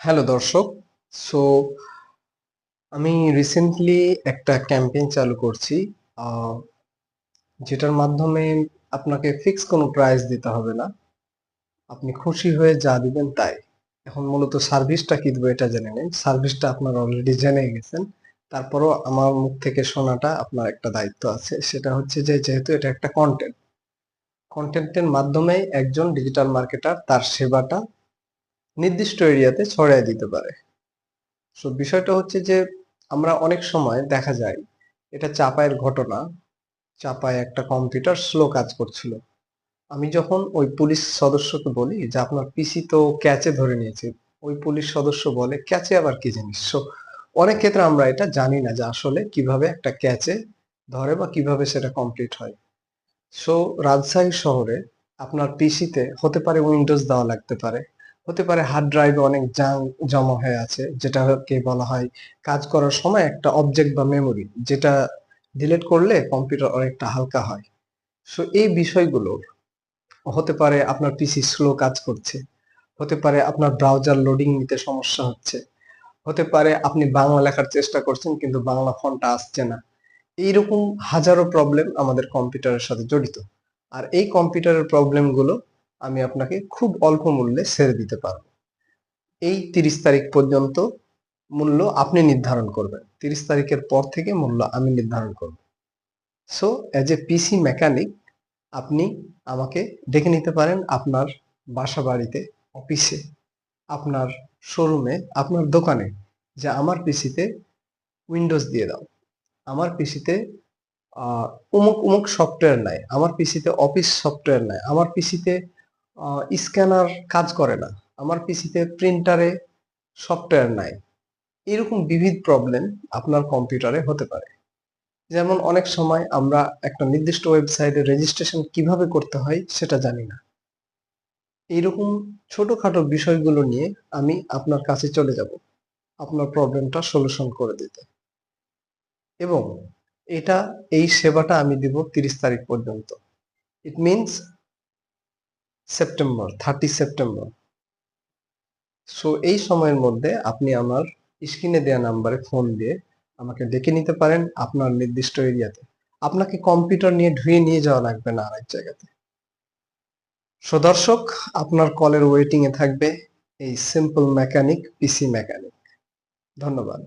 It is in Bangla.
হ্যালো দর্শক। সো আমি রিসেন্টলি একটা ক্যাম্পেইন চালু করছি। যেটার মাধ্যমে আপনাকে ফিক্স কোনো প্রাইস দিতে হবে না। আপনি খুশি হয়ে যা দিবেন তাই। এখন মূলত সার্ভিসটা কি দেবো এটা জেনে নিন। সার্ভিসটা আপনারা অলরেডি জেনে গেছেন। তারপরও আমার মুখ থেকে শোনাটা আপনার একটা দায়িত্ব আছে। সেটা হচ্ছে যে, যেহেতু এটা একটা কন্টেন্ট কন্টেন্টের মাধ্যমে একজন ডিজিটাল মার্কেটার তার সেবাটা নির্দিষ্ট এরিয়াতে ছড়িয়ে দিতে পারে। সো বিষয়টা হচ্ছে যে, আমরা অনেক সময় দেখা যায়, এটা চাপায়ের ঘটনা, চাপায় একটা কম্পিউটার স্লো কাজ করছিল। আমি যখন ওই পুলিশ সদস্যকে বলি যে, আপনার পিসি তো ক্যাচে ধরে নিয়েছে। ওই পুলিশ সদস্য বলে, ক্যাচে আবার কি জিনিস? সো অনেক ক্ষেত্রে আমরা এটা জানি না যে, আসলে কীভাবে একটা ক্যাচে ধরে বা কীভাবে সেটা কমপ্লিট হয়। সো রাজশাহী শহরে আপনার পিসিতে হতে পারে উইন্ডোজ দেওয়া লাগতে পারে। হতে পারে হার্ড ড্রাইভে অনেক জাং জমা হয়ে আছে, যেটাকে বলা হয় কাজ করার সময় একটা অবজেক্ট বা মেমোরি যেটা ডিলিট করলে কম্পিউটার অনেকটা হালকা হয়। সো এই বিষয়গুলোর হতে পারে আপনার পিসি স্লো কাজ করছে, হতে পারে আপনার ব্রাউজার লোডিং নিতে সমস্যা হচ্ছে, হতে পারে আপনি বাংলা লেখার চেষ্টা করছেন কিন্তু বাংলা ফোনটা আসছে না। এইরকম হাজারো প্রবলেম আমাদের কম্পিউটারের সাথে জড়িত। আর এই কম্পিউটারের প্রবলেমগুলো আমি আপনাকে খুব অল্প মূল্যে ছেড়ে দিতে পারব। এই তিরিশ তারিখ পর্যন্ত মূল্য আপনি নির্ধারণ করবেন। তিরিশ তারিখের পর থেকে মূল্য আমি নির্ধারণ করব। So as a PC mechanic আপনি আমাকে ডেকে নিতে পারেন আপনার বাসা বাড়িতে অফিসে, আপনার শোরুমে, আপনার দোকানে যে আমার পিসিতে উইন্ডোজ দিয়ে দাও। আমার পিসিতে উমুক উমুক সফটওয়্যার নাই। আমার পিসিতে অফিস সফটওয়্যার নাই। আমার পিসিতে স্ক্যানার কাজ করে না। আমার পিসিতে প্রিন্টারে সফটওয়্যার নাই। এরকম বিবিধ প্রবলেম আপনার কম্পিউটারে হতে পারে। যেমন অনেক সময় আমরা একটা নির্দিষ্ট ওয়েবসাইটে রেজিস্ট্রেশন কীভাবে করতে হয় সেটা জানি না। এইরকম ছোটখাটো বিষয়গুলো নিয়ে আমি আপনার কাছে চলে যাব, আপনার প্রবলেমটা সলিউশন করে দিতে। এবং এটা এই সেবাটা আমি দিব তিরিশ তারিখ পর্যন্ত। It means September thirty September. So এই সময়ের মধ্যে আপনি আমার স্ক্রিনে দেওয়া নাম্বারে ফোন দিয়ে আমাকে ডেকে নিতে পারেন আপনার নির্দিষ্ট এরিয়াতে। আপনাকে কম্পিউটার নিয়ে ধুয়ে নিয়ে যাওয়া লাগবে না আরেক জায়গাতে। সো দর্শক, আপনার কলের ওয়েটিং এ থাকবে এই সিম্পল মেকানিক পিসি মেকানিক ধন্যবাদ।